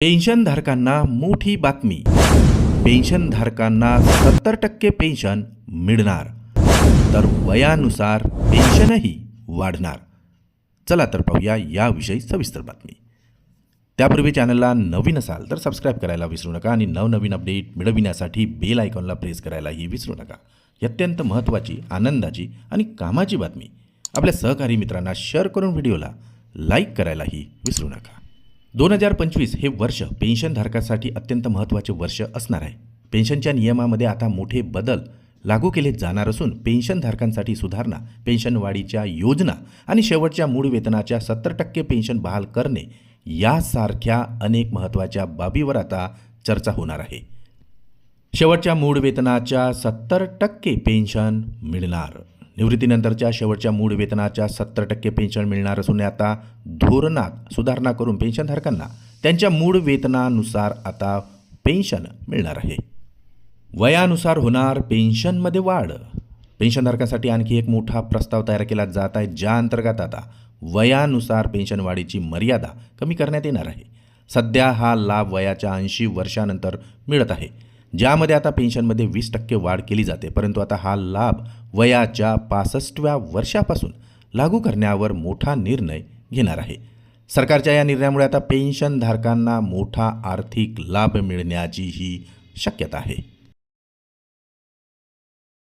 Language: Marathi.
पेन्शनधारकांना मोठी बातमी. पेन्शनधारकांना सत्तर टक्के पेन्शन मिळणार. तर वयानुसार पेन्शनही वाढणार. चला तर पाहूया याविषयी सविस्तर बातमी. त्यापूर्वी चॅनलला नवीन असाल तर सबस्क्राईब करायला विसरू नका आणि नवनवीन अपडेट मिळविण्यासाठी बेल आयकॉनला प्रेस करायलाही विसरू नका. अत्यंत महत्त्वाची आनंदाची आणि कामाची बातमी. आपल्या सहकारी मित्रांना शेअर करून व्हिडिओला लाईक करायलाही विसरू नका. दोन हजार पंचवीस हे वर्ष पेन्शनधारकासाठी अत्यंत महत्त्वाचे वर्ष असणार आहे. पेन्शनच्या नियमामध्ये आता मोठे बदल लागू केले जाणार असून पेन्शनधारकांसाठी सुधारणा पेन्शनवाढीच्या योजना आणि शेवटच्या मूळ वेतनाच्या सत्तर टक्के पेन्शन बहाल करणे यासारख्या अनेक महत्त्वाच्या बाबीवर आता चर्चा होणार आहे. शेवटच्या मूळ वेतनाच्या सत्तर टक्के पेन्शन मिळणार. निवृत्तीनंतरच्या शेवटच्या मूळ वेतनाच्या सत्तर टक्के पेन्शन मिळणार असून आता धोरणात सुधारणा करून पेन्शनधारकांना त्यांच्या मूळ वेतनानुसार आता पेन्शन मिळणार आहे. वयानुसार होणार पेन्शनमध्ये वाढ. पेन्शनधारकांसाठी आणखी एक मोठा प्रस्ताव तयार केला जात आहे ज्या अंतर्गत आता वयानुसार पेन्शन वाढीची मर्यादा कमी करण्यात येणार आहे. सध्या हा लाभ वयाच्या ऐंशी वर्षानंतर मिळत आहे. ज्यामध्ये आता पेन्शनमध्ये वीस टक्के वाढ केली जाते परंतु आता हा लाभ वयाच्या पासष्टव्या वर्षापासून लागू करण्यावर मोठा निर्णय घेणार आहे. सरकारच्या या निर्णयामुळे आता पेन्शनधारकांना मोठा आर्थिक लाभ मिळण्याचीही शक्यता आहे.